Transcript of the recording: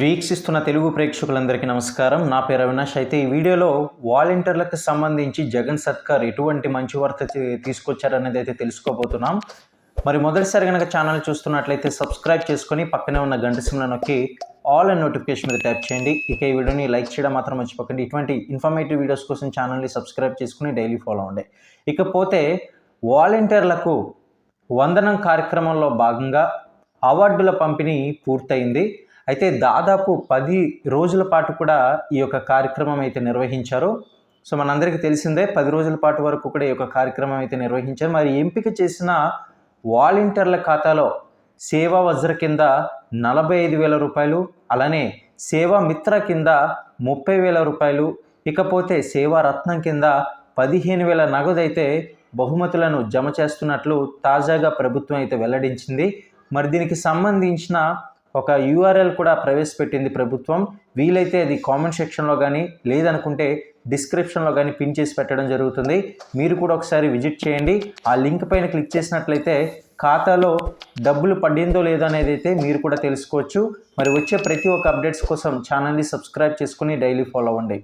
వీక్షిస్తున్న తెలుగు ప్రేక్షకులందరికీ నమస్కారం. నా పేరు అవినాష్. అయితే ఈ వీడియోలో వాలంటీర్లకు సంబంధించి జగన్ సర్కార్ ఎటువంటి మంచి వార్త తీసుకొచ్చారనేది అయితే తెలుసుకోబోతున్నాం. మరి మొదటిసారి కనుక ఛానల్ చూస్తున్నట్లయితే సబ్స్క్రైబ్ చేసుకొని పక్కనే ఉన్న గంట సింహ నొక్కి ఆల్ అండ్ నోటిఫికేషన్ మీద ట్యాప్ చేయండి. ఇక ఈ వీడియోని లైక్ చేయడం మాత్రం మర్చిపోకండి. ఇటువంటి ఇన్ఫర్మేటివ్ వీడియోస్ కోసం ఛానల్ని సబ్స్క్రైబ్ చేసుకుని డైలీ ఫాలో అవ్వండి. ఇకపోతే వాలంటీర్లకు వందనం కార్యక్రమంలో భాగంగా అవార్డుల పంపిణీ పూర్తయింది. అయితే దాదాపు పది రోజుల పాటు కూడా ఈ యొక్క కార్యక్రమం అయితే నిర్వహించారు. సో మనందరికీ తెలిసిందే పది రోజుల పాటు వరకు కూడా ఈ యొక్క కార్యక్రమం అయితే నిర్వహించారు. మరి ఎంపిక చేసిన వాలంటీర్ల ఖాతాలో సేవా వజ్ర కింద నలభై ఐదు వేల రూపాయలు అలానే సేవా మిత్ర కింద ముప్పై వేల రూపాయలు ఇకపోతే సేవా రత్నం కింద పదిహేను వేల నగదు అయితే బహుమతులను జమ చేస్తున్నట్లు తాజాగా ప్రభుత్వం అయితే వెల్లడించింది. మరి దీనికి సంబంధించిన ఒక యూఆర్ఎల్ కూడా ప్రవేశపెట్టింది ప్రభుత్వం. వీలైతే అది కామెంట్ సెక్షన్లో కానీ లేదనుకుంటే డిస్క్రిప్షన్లో కానీ పిన్ చేసి పెట్టడం జరుగుతుంది. మీరు కూడా ఒకసారి విజిట్ చేయండి. ఆ లింక్ పైన క్లిక్ చేసినట్లయితే ఖాతాలో డబ్బులు పడిందో లేదో అనేది అయితే మీరు కూడా తెలుసుకోవచ్చు. మరి వచ్చే ప్రతి ఒక్క అప్డేట్స్ కోసం ఛానల్ని సబ్స్క్రైబ్ చేసుకుని డైలీ ఫాలో అవ్వండి.